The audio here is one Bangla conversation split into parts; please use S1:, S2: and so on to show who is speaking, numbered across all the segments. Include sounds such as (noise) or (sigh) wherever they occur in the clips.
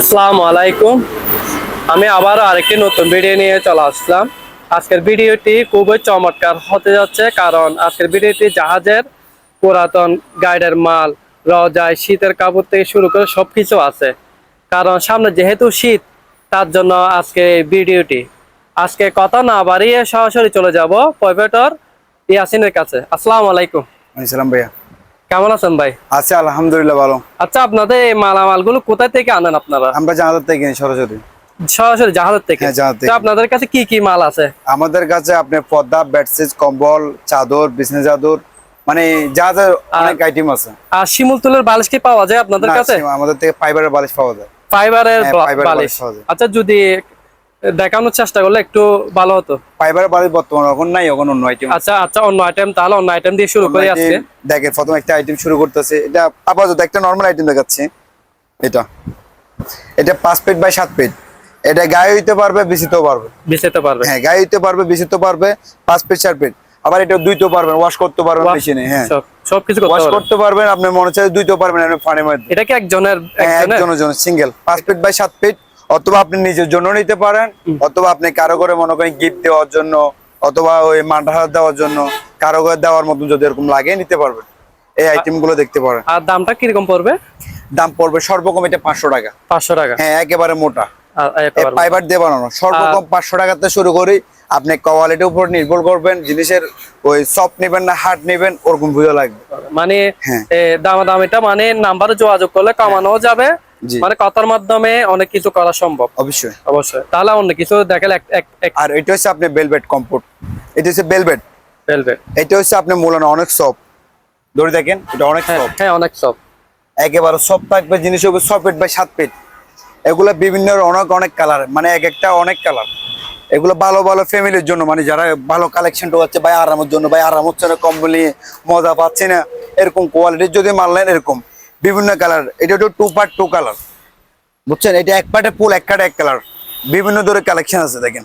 S1: আসসালামু আলাইকুম। আমি আবার আরেকটি নতুন ভিডিও নিয়ে চলে আসলাম। আজকের ভিডিওটি খুবই চমৎকার হতে যাচ্ছে কারণ আজকের ভিডিওটি জাহাজের পুরাতন গাইডের মাল রজায় শীতের কাপড় থেকে শুরু করে সব কিছু আছে। কারণ সামনে যেহেতু শীত, তার জন্য আজকে ভিডিওটি। আজকে কথা না বাড়িয়ে সরাসরি চলে যাব পয়ভেটর ইয়াসিনের কাছে। আসসালামু আলাইকুম।
S2: সালাম ভাইয়া।
S1: কেমন আছেন ভাই?
S2: আছে আলহামদুলিল্লাহ ভালো।
S1: আচ্ছা আপনাদের এই মালামালগুলো কোথা থেকে আনেন আপনারা?
S2: আমরা জানাতে থেকে সরাসরি।
S1: সরাসরি জাহাজের থেকে?
S2: হ্যাঁ, থেকে।
S1: আপনাদের কাছে কি কি মাল আছে?
S2: আমাদের কাছে আপনি পর্দা বেডশিট কম্বল চাদর বিছনা চাদর মানে যা যা অনেক আইটেম আছে।
S1: আর শিমুল তুলের বালিশ কি পাওয়া যায় আপনাদের কাছে?
S2: আমাদের থেকে ফাইবারের বালিশ পাওয়া যায়।
S1: ফাইবারের
S2: হ্যাঁ,
S1: বালিশ। আচ্ছা যদি দেখানোর চেষ্টা করলে একটু ভালো হতো।
S2: ফাইবারের বালিশ বর্তমানে এখন নাই এখন অন্য আইটেম
S1: আচ্ছা আচ্ছা অন্য আইটেম তাহলে অন্য আইটেম দিয়ে শুরু করি আজকে।
S2: দেখেন প্রথম একটা আইটেম শুরু করতেছে। এটা আপাতত একটা নরমাল আইটেম দেখাচ্ছি এটা। এটা পাঁচ ফিট বাই সাত ফিট এটা গায়ে হইতে পারবে বিচিতেও পারবে।
S1: বিছাতে পারবে।
S2: হ্যাঁ গায়ে হইতে পারবে বিচিতে পারবে পাঁচ ফিট চার ফিট আবার এটা দুইতেও পারবেন ওয়াশ করতে পারবেন মেশিনে হ্যাঁ।
S1: সব সবকিছু করতে
S2: ওয়াশ করতে পারবেন আপনি মনে চাই দুইতেও পারবেন আপনি ফানের মধ্যে।
S1: এটা কি একজনের
S2: হ্যাঁ,
S1: একজনের
S2: একজনের জন্য সিঙ্গেল পাঁচ পেট বাই সাত ফিট অথবা আপনি নিজের জন্য নিতে পারেন অথবা আপনি কারও করে মনে করেন গিফট দেওয়ার জন্য অথবা ওই মান্ডা দেওয়ার জন্য কারও করে দেওয়ার মতন যদি এরকম লাগে নিতে পারবেন। এই আইটেমগুলো দেখতে পারেন।
S1: আর দামটা কীরকম পড়বে?
S2: দাম পড়বে সর্বকম এটা পাঁচশো টাকা।
S1: পাঁচশো টাকা।
S2: হ্যাঁ একেবারে মোটা। ফাইবার দিয়ে বানানো। সর্বকম পাঁচশো টাকাতে শুরু করি আপনি কোয়ালিটির উপর নির্ভর করবেন জিনিসের ওই সফট নেবেন না হার্ড নেবেন ওরকম বুঝে লাগবে।
S1: মানে
S2: হ্যাঁ।
S1: দামাদামিটা মানে নাম্বারে যোগাযোগ করলে কমানো যাবে। মানে কথার মাধ্যমে অনেক কিছু করা সম্ভব।
S2: অবশ্যই।
S1: অবশ্যই। তাহলে অন্য কিছু দেখালে
S2: আর এটা হচ্ছে আপনি বেলভেট কম্পোর্ট এটা হচ্ছে বেলভেট
S1: ফেলবে
S2: এটা হচ্ছে আপনি মূলানো অনেক সফট ধরে দেখেন এটা অনেক
S1: হ্যাঁ
S2: সফট
S1: হ্যাঁ অনেক সব
S2: একেবারে সব থাকবে জিনিস হবে ছ ফিট বাই সাত ফিট এগুলো বিভিন্ন অনেক অনেক কালার মানে এক একটা অনেক কালার এগুলো ভালো ভালো ফ্যামিলির জন্য মানে যারা ভালো কালেকশন হচ্ছে ভাই আরামের জন্য ভাই আরাম হচ্ছে না কম্বল নিয়ে মজা পাচ্ছে না। এরকম কোয়ালিটির যদি মাল নেন এরকম। বিভিন্ন কালার। এটা হচ্ছে টু পার্ট টু কালার বুঝছেন? এটা এক পার্টে ফুল এক কাটে এক কালার বিভিন্ন ধরনের কালেকশন আছে দেখেন।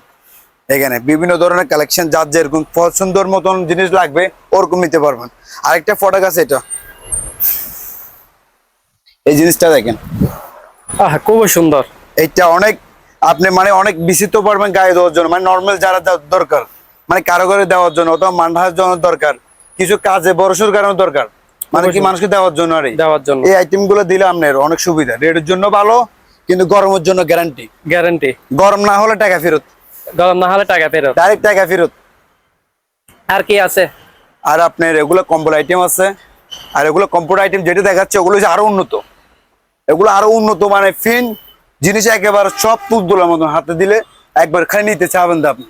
S2: এখানে বিভিন্ন ধরনের কালেকশন যার যেরকম পছন্দর মতন জিনিস লাগবে ওরকম নিতে পারবেন। আরেকটা ফটো আছে এটা। এই জিনিসটা দেখেন।
S1: আহ খুবই সুন্দর।
S2: এটা অনেক আপনি মানে অনেক বিচিত পারবেন গায়ে দেওয়ার জন্য। মানে নর্মাল যারা দরকার মানে কারও করে দেওয়ার জন্য অথবা মান্ডার জন্য দরকার কিছু কাজে বড়সড় কারণে দরকার। মানে কি মানুষকে দেওয়ার জন্য আর
S1: দেওয়ার জন্য।
S2: এই আইটেমগুলো দিলে আপনার অনেক সুবিধা। রেটের জন্য ভালো কিন্তু গরমের জন্য গ্যারান্টি
S1: গ্যারান্টি
S2: গরম না হলে টাকা ফেরত।
S1: গরম না হলে টাকা ফেরত।
S2: ডাইরেক্ট টাকা ফেরত।
S1: আর কি আছে?
S2: আর আপনার এগুলো কম্বল আইটেম আছে। আর এগুলো কম্পিউটার আইটেম যেটা দেখাচ্ছে ওগুলো হচ্ছে আরও উন্নত। এগুলো আরও উন্নত মানে ফিন জিনিস একেবারে সব তুলতুলার মতন হাতে দিলে একবার খালি নিতে চাবেন তো আপনি।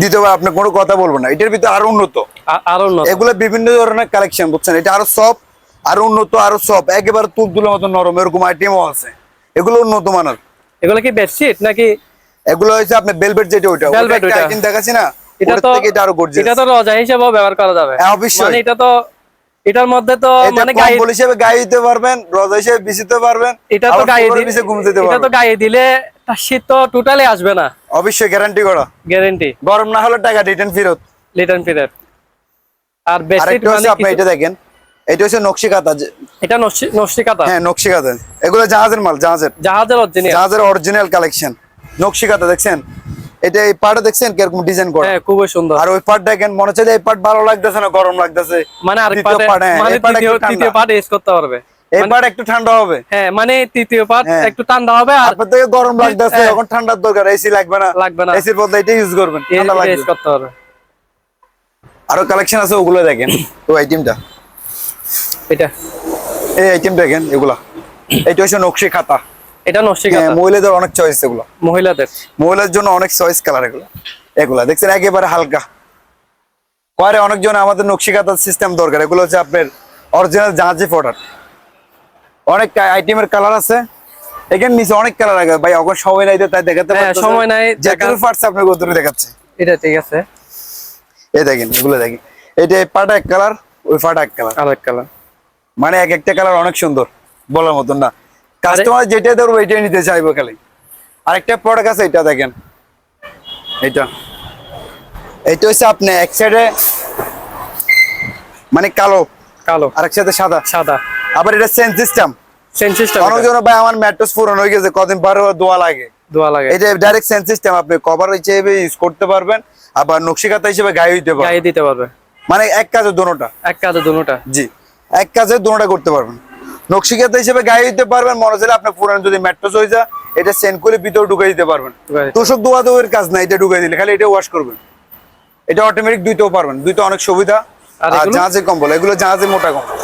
S2: দ্বিতীয়বার আপনি কোনো কথা বলবেন না। এটার ভিতরে আরও উন্নত।
S1: আরও
S2: এগুলো বিভিন্ন ধরনের কালেকশন বুঝছেন? এটা আরও সব আরও উন্নত আরও সব একেবারে তুলতুলার মতো নরম এরকম আইটেমও আছে। এগুলো উন্নত মানের।
S1: এগুলো কি বেডশিট নাকি?
S2: এগুলো হচ্ছে আপনার বেলভেট যেটা ওইটা। আইটেম দেখাচ্ছি না?
S1: এটা তো
S2: এটা আরও গর্জিয়াস
S1: এটা তো রজা হিসেবেও ব্যবহার করা যাবে।
S2: হ্যাঁ, অবশ্যই।
S1: মানে এটা তো এটার মধ্যে তো মানে
S2: কম্বল হিসেবে গায়ে দিতে পারবেন রজা হিসেবে বিছিতে পারবেন।
S1: এটা তো গায়ে দিলে এটা তো গায়ে শীত তো টোটালি আসবে না।
S2: অবশ্যই গ্যারান্টি করা।
S1: গ্যারান্টি
S2: গরম না হলে টাকা রিটার্ন ফেরত।
S1: লিটন পিরিয়ড আর বেডশিট মানে
S2: আপনি এটা দেখেন। এটা হচ্ছে নকশি কাঁথা
S1: এটা নকশি নকশি কাঁথা
S2: হ্যাঁ নকশি কাঁথা এগুলো জাহাজের মাল জাহাজের।
S1: জাহাজের অরিজিনাল
S2: জাহাজের অরিজিনাল কালেকশন নকশি কাঁথা দেখছেন? এটা এই পার্টে দেখছেন কীরকম ডিজাইন করা?
S1: হ্যাঁ খুবই সুন্দর।
S2: আর ওই পার্ট দেখেন মনে হচ্ছে এই পার্ট ভালো লাগতেছে না গরম লাগতেছে।
S1: মানে পার্টে
S2: part, হ্যাঁ,
S1: মানে তৃতীয়। পার্ট ইউজ করতে পারবে।
S2: এই পার্ট একটু ঠান্ডা হবে।
S1: হ্যাঁ মানে তৃতীয় পার্ট
S2: হ্যাঁ।
S1: একটু ঠান্ডা হবে আর
S2: থেকে গরম লাগতেছে
S1: হ্যাঁ।
S2: এখন ঠান্ডার দরকার এসি লাগবে না।
S1: লাগবে না।
S2: এসির বদলে এটা ইউজ করবেন ঠান্ডা লাগবে।
S1: ইউজ করতে পারবে
S2: আরও কালেকশন আছে ওগুলো দেখেন। (coughs) তো আইটেমটা
S1: এটা?
S2: এই আইটেম দেখেন এগুলা। এটা হচ্ছে নকশি খাতা।
S1: এটা নকশি
S2: হ্যাঁ
S1: কাঁথা
S2: মহিলাদের অনেক চয়েস এগুলো।
S1: মহিলাদের?
S2: মহিলার জন্য অনেক চয়েস কালার এগুলো। এগুলা দেখছেন একেবারে হালকা। পরে অনেকজন আমাদের নকশি খাতার সিস্টেম দরকার। এগুলো হচ্ছে আপনার অরিজিনাল জাহাজি প্রোডাক্ট অনেক আইটেমের কালার আছে। এখানে নিচে অনেক কালার আছে। ভাই এখন সময় নাই তো তাই দেখাতে
S1: হ্যাঁ, সময় নাই,
S2: যে কোনো পার্টস আপনার দেখাচ্ছে।
S1: এটা ঠিক আছে।
S2: এই দেখেন এগুলো দেখেন। এটা পাটা এক কালার ওই পাটা এক কালার
S1: আরেক কালার
S2: মানে এক একটা কালার অনেক সুন্দর বলার মতন না। কাস্টমার যেটা ধরবো এটাই নিতে চাইব খালি। আরেকটা প্রোডাক্ট আছে এটা দেখেন। এটা। এটা হচ্ছে আপনি এক সাইডে মানে কালো
S1: কালো।
S2: আরেক সাইডে সাদা।
S1: সাদা।
S2: আবার এটা চেন সিস্টেম
S1: সেন সিস্টেম
S2: অনেকজন ভাই আমার ম্যাট্রেস পুরনো হয়ে গেছে কদিন পরে দোয়া লাগে।
S1: দোয়া লাগে।
S2: এটা ডাইরেক্ট সেন্স সিস্টেম আপনি কভার হিসেবে ইউজ করতে পারবেন আবার নকশিকাতা হিসেবে গায়ে দিতে পারবেন।
S1: গায়ে দিতে পারবে
S2: মানে এক কাজে দোনোটা
S1: এক কাজে দুটোটা।
S2: জি এক কাজে দোনোটা করতে পারবেন। নকশিকাতা হিসেবে গায়ে দিতে পারবেন মনে হচ্ছে আপনার পুরান যদি ম্যাট্রেস হয়ে যায় এটা সেন্ড করে ভিতরে ঢুকে দিতে পারবেন। তোষক দোয়া দোয়ের কাজ না এটা ঢুকে দিলে খালি এটা ওয়াশ করবেন। এটা অটোমেটিক দুইতেও পারবেন দুইতে অনেক সুবিধা।
S1: আর
S2: জাহাজের কম্বল এগুলো জাহাজের মোটা কম্বল।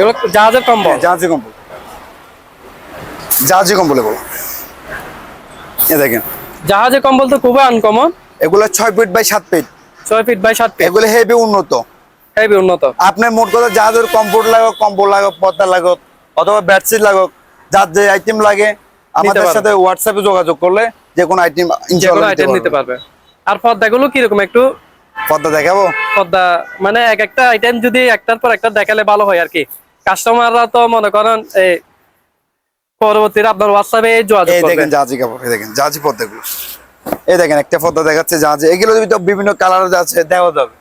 S1: এগুলো জাহাজের কম্বল?
S2: জাহাজি কম্বল। জাহাজি কম্বল এগুলো এ দেখেন।
S1: জাহাজের কম্বল তো খুবই আনকমন
S2: এগুলো ছয় ফিট বাই সাত ফিট
S1: ছয় ফিট বাই সাত ফিট
S2: এগুলো হেভি উন্নত।
S1: হেভি উন্নত।
S2: আপনার মোট কথা জাহাজের কম্পোর্ট লাগো কম্বল লাগো পর্দা লাগো অথবা বেডশিট লাগো যার যে আইটেম লাগে আমাদের সাথে হোয়াটসঅ্যাপে যোগাযোগ করলে যে কোনো আইটেম ইনশাআল্লাহ
S1: আইটেম নিতে পারবে। আর পর্দাগুলো কীরকম একটু?
S2: পর্দা দেখাবো?
S1: পর্দা মানে এক একটা আইটেম যদি একটার পর একটা দেখালে ভালো হয় আর কি। কাস্টমাররা তো মনে করেন এই পরবর্তীতে আপনার হোয়াটসঅ্যাপে যোগাযোগ
S2: এই দেখেন জাহাজি কাপড় এই দেখেন জাহাজি পর্দাগুলো। এই দেখেন একটা পর্দা দেখাচ্ছে জাহাজি এগুলো তো বিভিন্ন কালার আছে দেওয়া যাবে।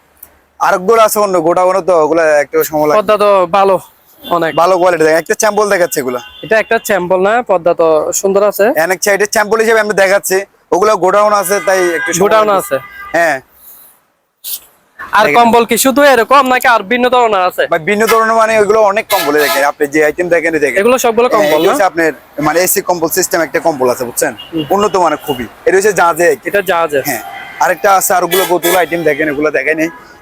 S2: আরেকগুলো আছে অন্য গোটা গোটা তো ওগুলো একটু সময় লাগে।
S1: পর্দা তো ভালো অনেক।
S2: ভালো কোয়ালিটি দেখেন একটা চ্যাম্পল দেখাচ্ছে এগুলো।
S1: এটা একটা স্যাম্পল না পর্দা তো সুন্দর আছে।
S2: অনেক সাইডের চ্যাম্পল হিসেবে আমি দেখাচ্ছি। ওগুলো গোডাউন আছে তাই একটু
S1: গোডাউন আছে।
S2: হ্যাঁ।
S1: আর কম্বল কি শুধু এরকম নাকি আর ভিন্ন ধরনের আছে?
S2: বা ভিন্ন ধরনের মানে ওইগুলো অনেক কম্বল দেখেন। আপনি যে আইটেম দেখেন দেখেন।
S1: এগুলো সবগুলো
S2: হ্যাঁ,
S1: কম্বল না?
S2: আপনার মানে এসি কম্বল সিস্টেম একটা কম্বল আছে বুঝছেন? উন্নত মানে খুবই। এটা হচ্ছে জাহাজে
S1: এটা জাহাজের
S2: হ্যাঁ। আরেকটা আছে আর ওগুলো কতগুলো আইটেম দেখেন এগুলো দেখেন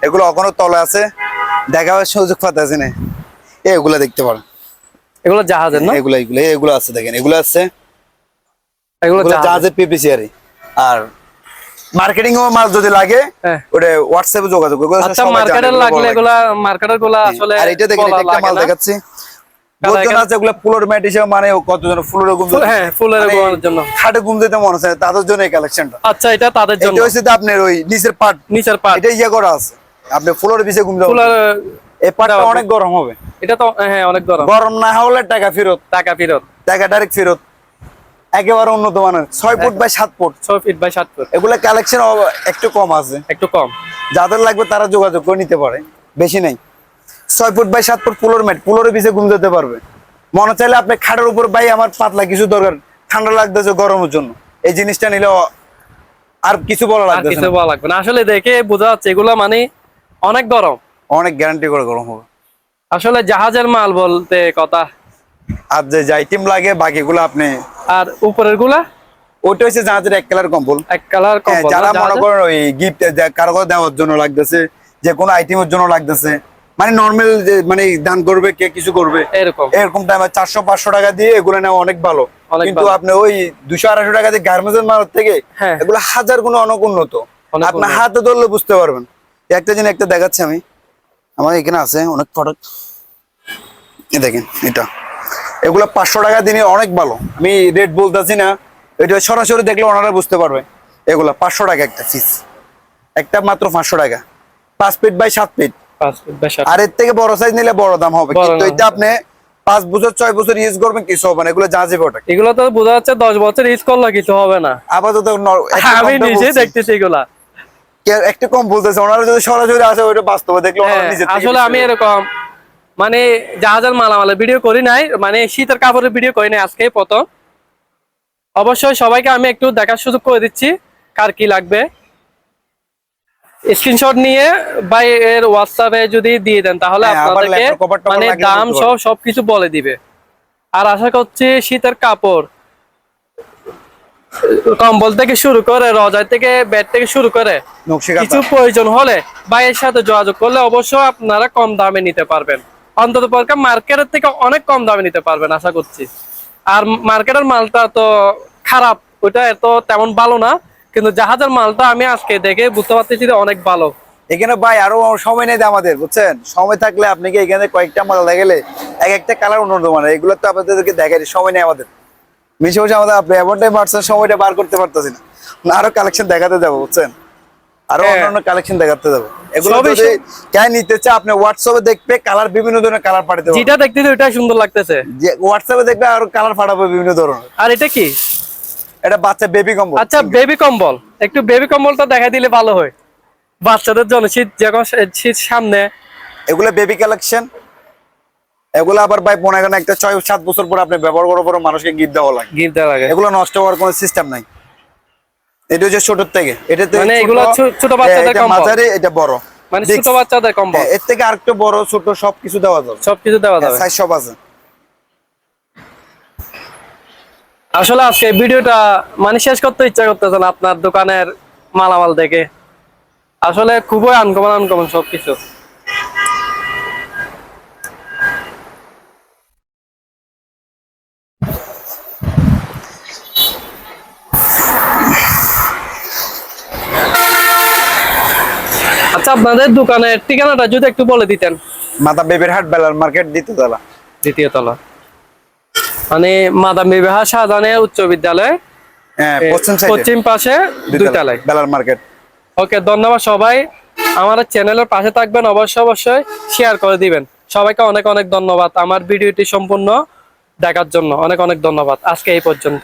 S2: এগুলো এখনও তলে আছে। দেখাবার সুযোগ পাতে আছে না। এগুলো দেখতে পারেন।
S1: এগুলো জাহাজের না?
S2: এগুলো এগুলো এগুলো আছে দেখেন। এগুলো আছে।
S1: এগুলো জাহাজের।
S2: পিপিসি আর মার্কেটিং ও মাল যদি লাগে
S1: হ্যাঁ।
S2: ওটা হোয়াটসঅ্যাপে যোগাযোগ করবে।
S1: আচ্ছা মার্কেটের লাগলে এগুলা মার্কেটেরগুলা আসলে
S2: আর এটা দেখেন একটা মাল দেখাচ্ছি। ফুলোর মানে ফুলের
S1: হ্যাঁ ফুলের
S2: মানে মনে তাদের জন্য এই কালেকশনটা
S1: আচ্ছা এটা তাদের জন্য।
S2: আপনার ওই নিচের
S1: নিচের পাট।
S2: এটা ইয়ে করা আছে। আপনি ফ্লোরের পিছে ঘুম এই অনেক গরম হবে।
S1: এটা তো হ্যাঁ অনেক গরম।
S2: গরম না হলে টাকা ফেরত।
S1: টাকা ফেরত।
S2: টাকা ডাইরেক্ট ফেরত। একেবারে উন্নত মানের। ছয় ফুট বাই সাত ফুট।
S1: ছয় ফিট বাই সাত ফুট
S2: এগুলা কালেকশন একটু কম আছে।
S1: একটু কম।
S2: যাদের লাগবে তারা যোগাযোগ করে নিতে পারে। বেশি নেই। ছয় ফুট বাই সাত ফুট পুলোর ম্যাট। পুলোর পিছে ঘুম যেতে পারবে। মনে চাইলে আপনি খাটের উপর বাই আমার পাতলা কিছু দরকার। ঠান্ডা লাগতেছে গরমের জন্য। এই জিনিসটা নিলে আর কিছু বলা লাগবে
S1: কিছু বলা লাগবে না। আসলে দেখে বোঝা যাচ্ছে এগুলো মানে অনেক গরম।
S2: অনেক গ্যারান্টি করে গরম হবে।
S1: আসলে জাহাজের মাল বলতে কথা
S2: আর যে যে আইটেম লাগে বাকিগুলো আপনি
S1: আর উপরেরগুলা?
S2: ওটা হচ্ছে জাহাজের এক কালার কম্বল।
S1: এক কালার
S2: হ্যাঁ,
S1: কম্বল।
S2: যারা মনে
S1: জাহাজের?
S2: করেন ওই গিফট কারও দেওয়ার জন্য লাগতেছে যে কোনো আইটেমের জন্য লাগতেছে মানে নর্মাল মানে দান করবে কে কিছু করবে।
S1: এরকম।
S2: এরকম টাইমে চারশো পাঁচশো টাকা দিয়ে এগুলো নেওয়া অনেক ভালো। কিন্তু আপনি ওই দুশো আড়াইশো টাকা দিয়ে গার্মেন্টস মাল থেকে
S1: হ্যাঁ।
S2: এগুলো হাজার গুণ অনেক উন্নত। আপনার হাতে ধরলে বুঝতে পারবেন। একটা জিনিস একটা দেখাচ্ছি আমি। আমার এখানে আছে অনেক প্রোডাক্ট দেখেন এটা। এগুলো পাঁচশো টাকা দিনে অনেক ভালো। আমি রেট বলতেছি না এটা সরাসরি দেখলে ওনারা বুঝতে পারবে। এগুলো পাঁচশো টাকা একটা পিস একটা মাত্র পাঁচশো টাকা। পাঁচ ফিট বাই সাত ফিট আর এর থেকে বড় সাইজ নিলে বড় দাম হবে। কিন্তু এটা আপনি পাঁচ বছর ছয় বছর ইউজ করবেন কিছু হবে না। এগুলো যা যাবে ওটা
S1: এগুলো তো বোঝা যাচ্ছে দশ বছর ইউজ করলে কিছু হবে না।
S2: আপাতত ন-
S1: আমি নিজে দেখতেছি এগুলা।
S2: একটু কম বলতেছে। ওনারা যদি সরাসরি আসে ওইটা বাস্তবে দেখলে
S1: হ্যাঁ, আসলে আমি এরকম মানে জাহাজের মালামালের ভিডিও করি নাই মানে শীতের কাপড়ের ভিডিও করি নাই আজকে প্রথম। অবশ্যই সবাইকে আমি একটু দেখার সুযোগ করে দিচ্ছি কার কি লাগবে। স্ক্রিনশট নিয়ে বাই এর হোয়াটসঅ্যাপে যদি দিয়ে দেন তাহলে
S2: হ্যাঁ,
S1: আপনাদেরকে মানে দাম সব। সবকিছু বলে দিবে। আর আশা করছি শীতের কাপড় কম্বল থেকে শুরু করে রজাই থেকে ব্যাট থেকে শুরু করে কিছু প্রয়োজন হলে ভাইয়ের সাথে যোগাযোগ করলে অবশ্যই আপনারা কম দামে নিতে পারবেন। অন্তত পক্ষে মার্কেটের থেকে অনেক কম দামে নিতে পারবেন আশা করছি। আর মার্কেটের মালটা তো খারাপ ওইটা এত তেমন ভালো না কিন্তু জাহাজের মালটা আমি আজকে দেখে বুঝতে পারতেছি যে অনেক ভালো।
S2: এখানে ভাই আরও সময় নেই আমাদের বুঝছেন? সময় থাকলে আপনি কি এখানে কয়েকটা মাল দেখালে এক একটা কালার উন্নত মানে এগুলো তো আপনাদেরকে দেখাই সময় নেই আমাদের। মিশে বসে আমাদের আপনি এমনটাই পারছেন সময়টা বার করতে পারতেছি না। না আরও কালেকশন দেখাতে যাব বুঝছেন? আরও
S1: হ্যাঁ।
S2: অন্যান্য কালেকশন দেখাতে যাব। এগুলো
S1: সবই
S2: যদি কে নিতে চায় আপনি হোয়াটসঅ্যাপে দেখবে কালার বিভিন্ন ধরনের কালার পাঠাতে
S1: যেটা দেখতেছি ওইটাই সুন্দর লাগতেছে।
S2: যে হোয়াটসঅ্যাপে দেখবে আর কালার পাঠাবে বিভিন্ন ধরনের।
S1: আর এটা কি?
S2: এটা বাচ্চা বেবি কম্বল।
S1: আচ্ছা বেবি কম্বল। একটু বেবি কম্বলটা দেখা দিলে ভালো হয়। বাচ্চাদের জন্য শীত যখন শীত সামনে।
S2: এগুলো বেবি কালেকশন এগুলো আবার ভাই মনে করেন একটা ছয় সাত বছর পর আপনি ব্যবহার করার পর মানুষকে গিফট দেওয়া লাগে।
S1: গিফট দেওয়া লাগে।
S2: এগুলো নষ্ট হওয়ার কোনো সিস্টেম নাই। এটা হচ্ছে ছোট থেকে। এটা
S1: মানে এগুলো ছোট বাচ্চাদের কম
S2: মাঝারি এটা বড়।
S1: মানে ছোট বাচ্চাদের কম
S2: হ্যাঁ, এর থেকে আরেকটু বড় ছোট সবকিছু দেওয়া যাবে।
S1: সবকিছু দেওয়া যাবে।
S2: সাইজ সব আছে।
S1: আসলে আজকে ভিডিওটা মানে শেষ করতে ইচ্ছা করতেছে না আপনার দোকানের মালামাল দেখে। আসলে খুবই আনকমন আনকমন সবকিছু। আচ্ছা আপনাদের দোকানের ঠিকানাটা যদি একটু বলে দিতেন।
S2: মাথা বেবির হাট বেলার মার্কেট দিতে তলা।
S1: দ্বিতীয় তলা। মানে মাদাম বিবাহ সাধারণের উচ্চ বিদ্যালয়
S2: হ্যাঁ
S1: পশ্চিম পাশে দুই তলায়।
S2: বেলার মার্কেট।
S1: ওকে ধন্যবাদ সবাই। আমার চ্যানেলের পাশে থাকবেন অবশ্যই অবশ্যই শেয়ার করে দিবেন। সবাইকে অনেক অনেক ধন্যবাদ। আমার ভিডিওটি সম্পূর্ণ দেখার জন্য অনেক অনেক ধন্যবাদ। আজকে এই পর্যন্ত।